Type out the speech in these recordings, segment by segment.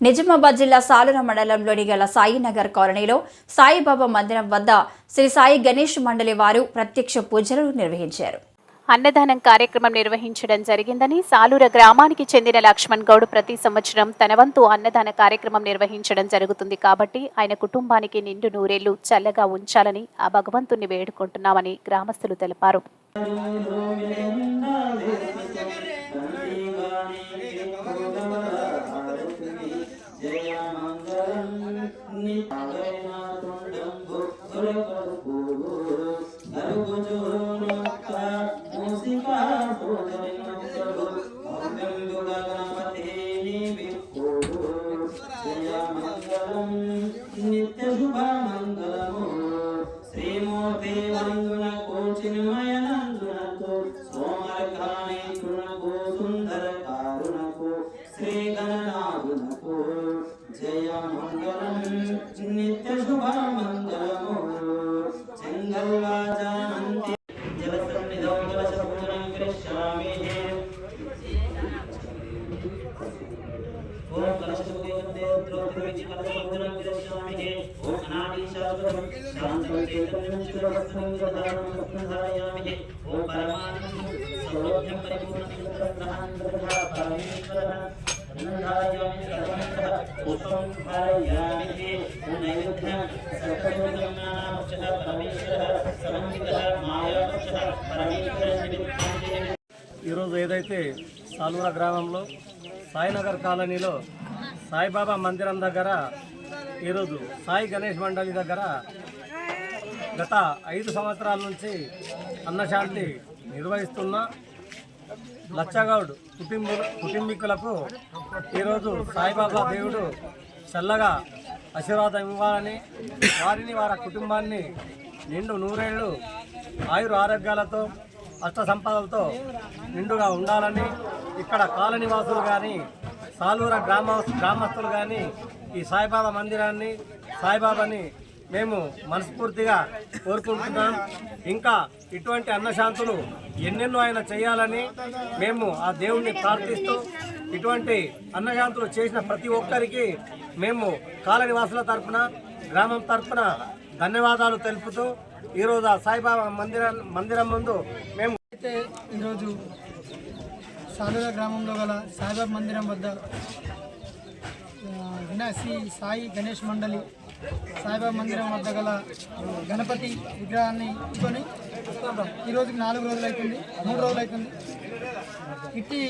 నిజామాబాద్ జిల్లా సాలూర మండలంలోని గల సాయినగర్ కాలనీలో సాయిబాబా మందిరం వద్ద శ్రీ సాయి గణేష్ మండలి వారు ప్రత్యక్ష పూజలు నిర్వహించారు. అన్నదానం కార్యక్రమం నిర్వహించడం జరిగిందని సాలూర గ్రామానికి చెందిన లక్ష్మణ్ గౌడ్ ప్రతి సంవత్సరం తన వంతు అన్నదాన కార్యక్రమం నిర్వహించడం జరుగుతుంది కాబట్టి ఆయన కుటుంబానికి నిండు నూరేళ్ళు చల్లగా ఉంచాలని ఆ భగవంతుని వేడుకుంటున్నామని గ్రామస్తులు తెలిపారు. నిత్య శుభమంగళము శ్రీమూర్తి వందున కోచిన్మయనందునకు సోమర తృణకు సుందర కారుణకు శ్రీ గణనా ఈరోజు ఏదైతే సాల్వర గ్రామంలో సాయినగర్ కాలనీలో సాయిబాబా మందిరం దగ్గర ఈరోజు సాయి గణేష్ మండలి దగ్గర గత ఐదు సంవత్సరాల నుంచి అన్నశాంతి నిర్వహిస్తున్న లచ్చగౌడ్ కుటుంబ కుటుంబీకులకు ఈరోజు సాయిబాబా దేవుడు చల్లగా ఆశీర్వాదం ఇవ్వాలని వారిని వారి కుటుంబాన్ని నిండు నూరేళ్ళు ఆయుర ఆరోగ్యాలతో అష్ట సంపదలతో నిండుగా ఉండాలని ఇక్కడ కాలనివాసులు కానీ సాలూర గ్రామ గ్రామస్తులు కానీ ఈ సాయిబాబా మందిరాన్ని సాయిబాబాని మేము మనస్ఫూర్తిగా కోరుకుంటున్నాం. ఇంకా ఇటువంటి అన్నశాంతులు ఎన్నెన్నో ఆయన చేయాలని మేము ఆ దేవుణ్ణి ప్రార్థిస్తూ ఇటువంటి అన్నశాంతులు చేసిన ప్రతి ఒక్కరికి మేము కాలనివాసుల తరఫున గ్రామం తరపున ధన్యవాదాలు తెలుపుతూ ఈరోజు ఆ సాయిబాబా మందిరం మందిరం ముందు మేము అయితే ఈరోజు సాలుర గ్రామంలో గల సాయిబాబా మందిరం వద్ద ఆ, శ్రీ సాయి గణేష్ మండలి సాయిబాబా మందిరం వద్ద గల గణపతి విగ్రహాన్ని ఇచ్చుకొని ఈ రోజుకి నాలుగు రోజులు అవుతుంది మూడు రోజులు అవుతుంది ఇట్టి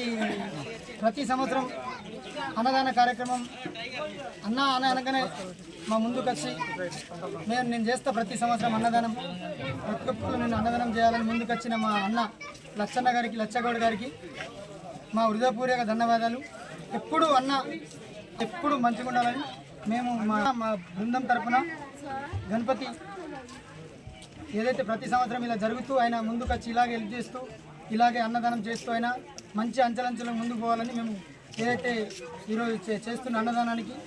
ప్రతి సంవత్సరం అన్నదాన కార్యక్రమం అన్న అన్న అనగానే మా ముందుకు వచ్చి నేను నేను చేస్తా ప్రతి సంవత్సరం అన్నదానం. ప్రతి ఒక్కరు నేను అన్నదానం చేయాలని ముందుకు వచ్చిన మా అన్న లచ్చన్న గారికి లచ్చగౌడ్ గారికి మా హృదయపూర్వక ధన్యవాదాలు. ఎప్పుడు అన్న ఎప్పుడు మంచిగా ఉండాలని మేము మా మా బృందం తరఫున గణపతి ఏదైతే ప్రతి సంవత్సరం ఇలా జరుగుతూ ఆయన ముందుకు వచ్చి ఇలాగే హెల్ప్ చేస్తూ ఇలాగే అన్నదానం చేస్తూ ఆయన మంచి అంచెలంచెలకు ముందుకు పోవాలని మేము ఏదైతే ఈరోజు చే- చేస్తున్న అన్నదానానికి